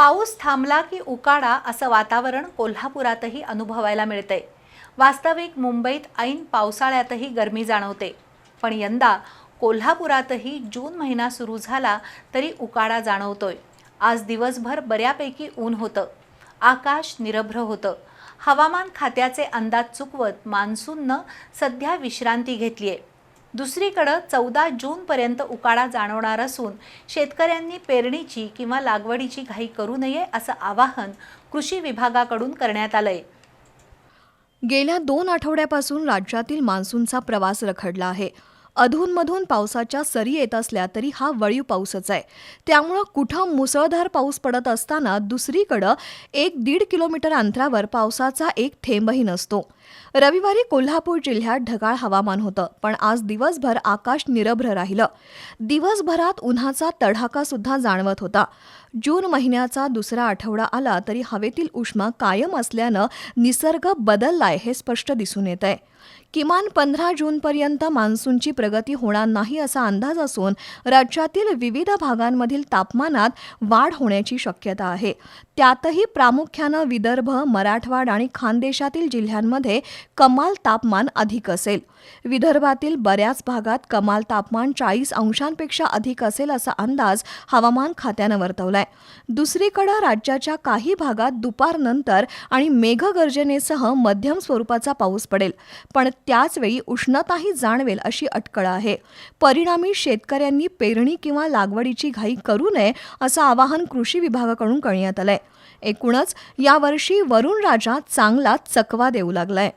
पाऊस थांबला की उकाडा असं वातावरण कोल्हापुरातही अनुभवायला मिळतंय. वास्तविक मुंबईत ऐन पावसाळ्यातही गरमी जाणवते. पण यंदा कोल्हापुरातही जून महिना सुरू झाला तरी उकाडा जाणवतोय. आज दिवसभर बऱ्यापैकी ऊन होतं. आकाश निरभ्र होतं. हवामान खात्याचे अंदाज चुकवत मान्सूननं सध्या विश्रांती घेतली आहे दुसरीकडं चौदा जूनपर्यंत उकाडा जाणवणार असून शेतकऱ्यांनी पेरणीची किंवा लागवडीची घाई करू नये असं आवाहन कृषी विभागाकडून करण्यात आलंय. गेल्या दोन आठवड्यापासून राज्यातील मान्सूनचा प्रवास रखडला आहे. अधूनमधून पावसाच्या सरी येत असल्या तरी हा वळीव पाऊसच आहे. त्यामुळं कुठं मुसळधार पाऊस पडत असताना दुसरीकडं एक दीड किलोमीटर अंतरावर पावसाचा एक थेंबही नसतो. रविवारी कोल्हापूर जिल्ह्यात ढगाळ हवामान होतं पण आज दिवसभर आकाश निरभ्र राहिलं. दिवसभरात उन्हाचा तडाखा सुद्धा जाणवत होता. जून महिन्याचा दुसरा आठवडा आला तरी हवेतील उष्मा कायम असल्यानं निसर्ग बदललाय हे स्पष्ट दिसून येत आहे किमान पंधरा जूनपर्यंत मान्सूनची प्रगती होणार नाही असा अंदाज असून राज्यातील विविध भागांमधील तापमानात वाढ होण्याची शक्यता आहे. त्यातही प्रामुख्यानं विदर्भ मराठवाड आणि खानदेशातील जिल्ह्यांमध्ये कमाल तापमान अधिक असेल. विदर्भातील बऱ्याच भागात कमाल तापमान चाळीस अंशांपेक्षा अधिक असेल असा अंदाज हवामान खात्यानं वर्तवलाय. दुसरीकडे राज्याच्या काही भागात दुपारनंतर आणि मेघगर्जनेसह मध्यम स्वरूपाचा पाऊस पडेल. पण त्याचवेळी उष्णताही जाणवेल अशी अटकळ आहे. परिणामी शेतकऱ्यांनी पेरणी किंवा लागवडीची घाई करू नये असं आवाहन कृषी विभागाकडून करण्यात आलंय. एकूणच यावर्षी वरुण राजा चांगला चकवा देऊ लागलाय.